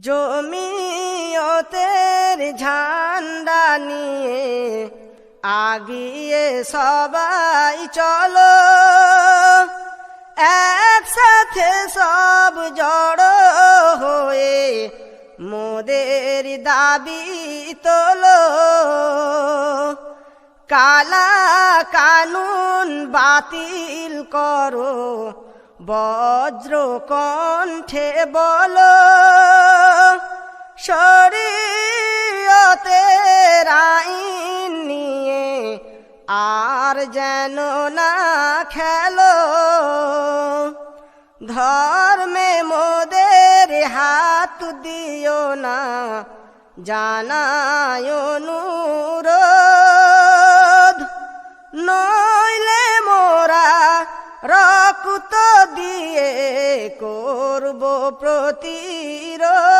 জমিয়তের ঝান্ডা নিয়ে আগিয়ে সবাই চলো। একসাথে সব জড়ো হয়ে মোদের দাবি তোলো। কালা কানুন বাতিল করো বজ্র কণ্ঠে বলো। আর যেন না খেলো। ধর্মে মোদের হাত দিও না, জানায় অনুরোধ। নইলে মোরা রক্ত দিয়ে করব প্রতিরোধ।